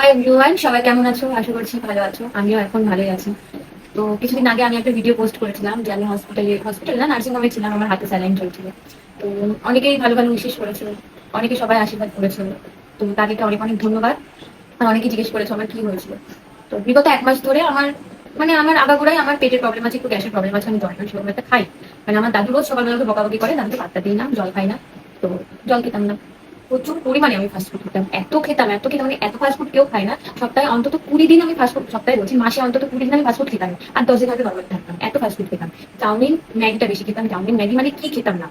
Hi everyone সবাই কেমন আছো? আশা করছি ভালো আছো। আমিও এখন ভালোই আছি। তো কিছুদিন আগে আমি একটা ভিডিও পোস্ট করেছিলাম, যে আমি হসপিটালে হসপিটাল না নার্সিং হোমে ছিলাম, আমার হাতে স্যালাইন চলছিল। তো অনেকেই ভালো ভালো উইশেষ করেছিল অনেকে সবাই আশীর্বাদ করেছিল তো তাদেরকে অনেক অনেক ধন্যবাদ। আর অনেকে জিজ্ঞেস করেছে, আমার কি হয়েছিল? তো বিগত এক মাস ধরে আমার মানে আমার আগাগোড়াই আমার পেটের প্রবলেম আছে, একটু গ্যাসের প্রবলেম আছে, আমি জল খাই সেরকম একটা খাই। মানে আমার দাদু রোজ সকালবেলা বকাবকি করে, দাদুকে পাত্তা দিই না, জল খাই না। তো জল খেতাম না। প্রচুর পরিমাণে আমি ফাস্টফুড খেতাম। এত খেতাম এত খেতাম মানে এত ফাস্টফুড কেউ খায় না। সপ্তাহে অন্তত কুড়ি দিন আমি ফাস্টফুড সপ্তাহে বলছি মাসে অন্তত কুড়ি দিন আমি ফাস্টফুড খেতাম। আর দশ দিন হয়তো নর্মাল থাকতাম। এত ফাস্টফুড খেতাম। চাউমিন, ম্যাগিটা বেশি খেতাম। চাউমিন, ম্যাগি মানে কি খেতাম না?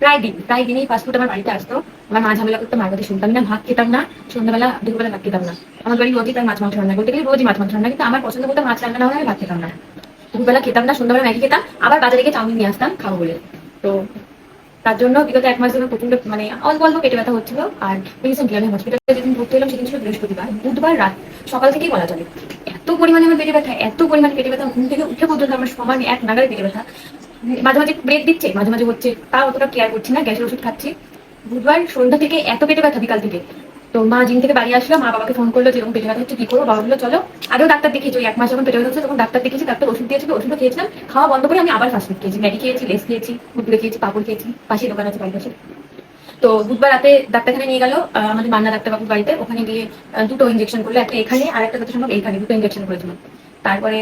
প্রায় দিন, প্রায় দিনই ফাস্টফুড আমার বাড়িতে আসতো। আমার মা ঝামেলা করতে, মার কাছে শুনতাম না, ভাত খেতাম না, সন্ধ্যাবেলা, দুপুরবেলা ভাত খেতাম না। আমার বাড়ি রোজই তার মাছ মাংস রান্না করতে গেলে রোজই মাছ মাংস রান্না কিন্তু আমার পছন্দ করতে মাছ রান্না না হলে আমি ভাত খেতাম না। দুপুরবেলা খেতাম না, সন্ধ্যাবেলা ম্যাগি খেতাম। আবার বাজারে গিয়ে চাউমিন নিয়ে আসতাম খাব বলে। তো তার জন্য বিগত এক মাস ধরে প্রচণ্ড মানে অল্প অল্প পেটে ব্যথা হচ্ছিল। আর রিসেন্টলি হসপিটালে যেদিন ভর্তি হলাম, সেদিন ছিল বৃহস্পতিবার। বুধবার রাত সকাল থেকেই বলা চলে। এত পরিমাণে আমার পেটে ব্যথা, এত পরিমাণে পেটে ব্যথা, ঘুম থেকে উঠে পর্যন্ত আমার সমান এক নাগারে পেটে ব্যথা। মাঝে মাঝে ব্রেক দিচ্ছে, মাঝে মাঝে হচ্ছে, তা অতটা কেয়ার করছি না, গ্যাসের ওষুধ খাচ্ছি। বুধবার সন্ধ্যা থেকে এত পেটে ব্যথা বিকাল থেকে। তো মা জিম থেকে বাড়ি আসলো, মা বাবাকে ফোন করল যে এরকম পেটে হচ্ছে, কি করব? বাবা বলল, চলো। আগেও ডাক্তার দেখিয়েছি, ওই এক মাস যখন পেটে হচ্ছে, তখন ডাক্তার দেখেছি ডাক্তার ওষুধ দিয়েছিল ওষুধও খেয়েছিলাম। খাওয়া বন্ধ করে আমি আবার ফাস্টফুড খেয়েছি, ম্যাগি খেয়েছি, লেস খেয়েছি কুকুরে খেয়েছি, পাপড় খেয়েছি পাশে দোকান আছে পাশে। তো বুধবার রাতে ডাক্তারখানে নিয়ে গেল আমাদের মান্না ডাক্তারবাবুর বাড়িতে। ওখানে গিয়ে দুটো ইঞ্জেকশন করল, একটা এখানে আর একটা যত সম্ভব এইখানে, দুটো ইঞ্জেকশন করেছিল। তারপরে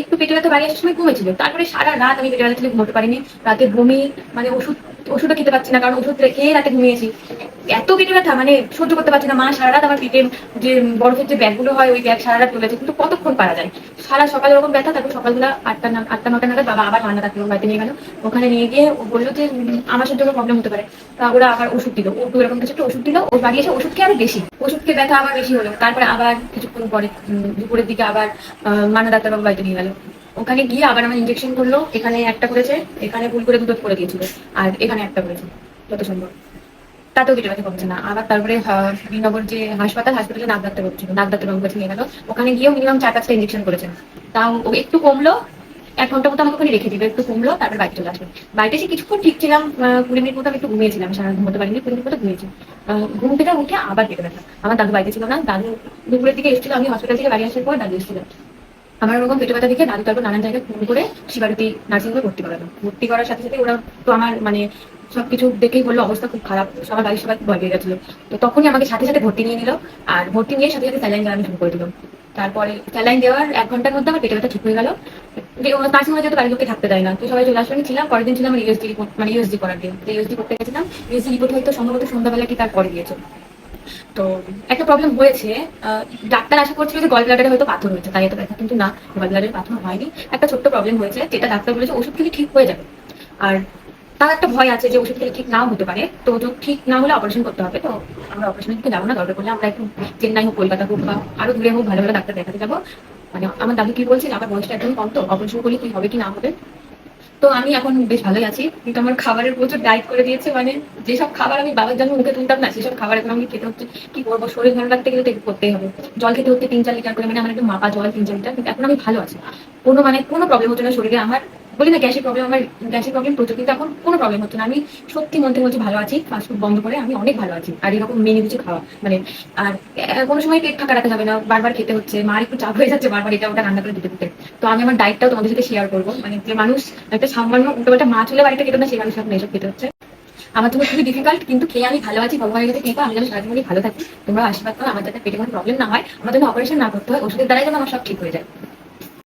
একটু পেটে ব্যথা বাড়ি আসার সময় কমেছিল তারপরে সারা রাত আমি পেটে ব্যথা থেকে ঘুমোতে পারিনি। রাতে বমি মানে ওষুধ, ওষুধও খেতে পারছি না, কারণ ওষুধ খেয়ে রাতে ঘুমিয়েছি। এত পেটে ব্যথা মানে সহ্য করতে পারছি না। মা সারা রাত আমার পেটে যে বরফের যে ব্যাগগুলো হয়, ওই ব্যাগ সারা রাত তুলেছে কিন্তু কতক্ষণ পারা যায়? সারা সকালে ওরকম ব্যথা, তারপর সকালবেলা আটটা না- আটটা নটা নাগাদ বাবা আবার রান্না ডাক্তার বাড়িতে নিয়ে গেল। ওখানে নিয়ে গিয়ে ও বলল যে আমার জন্য প্রবলেম হতে পারে। তা ওরা আবার ওষুধ দিল। ও এরকম কিছু একটা ওষুধ দিল। ও বাড়ি এসে ওষুধ খেয়ে আরও বেশি। ওষুধ খেয়ে ব্যথা আবার বেশি হলো। তারপরে আবার কিছুক্ষণ পরে দুপুরের দিকে আবার মান্না ডাক্তারবাবু বাড়িতে নিয়ে গেল। ওখানে গিয়ে আবার আমার ইঞ্জেকশন করল। এখানে একটা করেছে। এখানে ভুল করে দুটো করে দিয়েছিল। আর এখানে একটা করেছে। যত সম্ভব। তাতেও পেটে ব্যথা কমছে না। আবার তারপরে বিনগর যে হাসপাতাল, হাসপাতালে নাক ডাক্তার করছিল নাক ডাক্তারবাবুর কাছে নিয়ে গেল ওখানে গিয়েও মিনিমাম চার পাঁচটা ইঞ্জেকশন করেছেন তাও একটু কমলো, এক ঘণ্টা মতো আমাকে ওখানে রেখে দিল একটু কমলো, তারপরে বাড়ি চলে আসবে বাড়িতে এসে কিছুক্ষণ ঠিক ছিলাম কুড়ি মিনিট মতো আমি একটু ঘুমিয়েছিলাম, সারা ঘুমোতে পারিনি, কুড়ি মিনিট মতো ঘুমিয়েছি। ঘুম থেকে উঠে আবার পেটে ব্যথা আমার দাদু বাড়িতে ছিল না, দাদু দুপুরের দিকে এসেছিল, আমি হসপিটাল থেকে বাড়ি আসার পর দাদু এসেছিল। আমার ওরকম পেটে ব্যথা দেখে দাদু তারপর নানান জায়গায় ফোন করে শিবারতী নার্সিং হোমে ভর্তি করালো। ভর্তি করার সাথে সাথে ওরা তো আমার মানে সবকিছু দেখেই বলল, অবস্থা খুব খারাপ, সবার বাড়ির সবাই ভয় পেয়ে গেছিল। তো তখনই আমাকে সাথে সাথে ভর্তি নিয়ে নিল, আর ভর্তি নিয়ে সাথে সাথে স্যালাইন দেওয়া শুরু করে দিল তারপরে স্যালাইন দেওয়ার এক ঘণ্টার মধ্যে আমার পেটে ব্যথা ঠিক হয়ে গেল। নার্সিং হোমে যেহেতু বাড়ির লোককে থাকতে দেয় না, তো সবাই চলে আসলে ছিলাম, পরের দিন ছিলাম ইউএসডি রিপোর্ট মানে ইউএসডি করার দিন। ইউএসডি করতে গেছিলাম ইউএসডি রিপোর্ট হয়তো সম্ভবত সন্ধ্যাবেলা কি তারপরে দিয়েছে তো একটা প্রবলেম হয়েছে ডাক্তার আশা করছিল যে গল ব্লাডারে হয়তো পাথর হয়েছে তাই এত ব্যথা, কিন্তু না গল ব্লাডারে পাথর হয়নি। একটা ছোট্ট প্রবলেম হয়েছে, যেটা ডাক্তার বলেছে ওষুধ খেলে ঠিক হয়ে যাবে। আর তার একটা ভয় আছে যে ওষুধ খেলে ঠিক নাও হতে পারে, তো ওষুধ ঠিক না হলে অপারেশন করতে হবে, তো আমরা অপারেশন দিকে যাব না, দরকার করলে আমরা একটু চেন্নাই হোক, কলকাতা হোক বা আরও দূরে হোক ভালো ভালো ডাক্তার দেখাতে যাব। মানে আমার দাদু কি বলছেন আমার বয়সটা একদম কম, তো অপারেশন করলে কি হবে কি না হবে। তো আমি এখন বেশ ভালোই আছি। কিন্তু আমার খাবারের প্রচুর ডায়েট করে দিয়েছে মানে যেসব খাবার আমি বাবার জন্য মুখে তুলতাম না, সেসব খাবার এখন আমি খেতে হচ্ছে কি করব? শরীর ভালো রাখতে গেলে তো করতেই হবে। জল খেতে হচ্ছে তিন চার লিটার করে মানে আমার একটু মাপা জল তিন চার লিটার কিন্তু এখন আমি ভালো আছি। কোনো মানে কোনো প্রবলেম হচ্ছে না শরীরে, আমার বলি না, গ্যাসের প্রবলেম আমার গ্যাসের প্রবলেম প্রচুর, কিন্তু এখন কোনো প্রবলেম হচ্ছে না। আমি সত্যি মধ্যে মধ্যে ভালো আছি ফাস্টফুড বন্ধ করে আমি অনেক ভালো আছি। আর এরকম মেনু কিছু খাওয়া মানে আর কোনো সময় পেট ফাঁকা রাখা যাবে না, বারবার খেতে হচ্ছে মার একটু চাপ হয়ে যাচ্ছে বারবার এটা ওটা রান্না করে দিতে দিতে। তো আমি আমার ডায়েটটাও তোমাদের সাথে শেয়ার করব। মানে যে মানুষ একটা সামান্য উল্টোপাল্টা মাছ হলে বাড়িতে খেতে না, সেই মানুষ এখন এইসব খেতে হচ্ছে। আমার জন্য খুবই ডিফিকাল্ট কিন্তু খেয়ে আমি ভালো আছি, ভগবানের কাছে খেয়ে আমি যেন সারাজীবনই ভালো থাকি। তোমরা আশীর্বাদ করো, আমার যাতে পেটে কোনো প্রবলেম না হয়, আমার জন্য অপারেশন না করতে হয়, ওষুধের দ্বারাই যেন আমার সব ঠিক হয়ে যায়।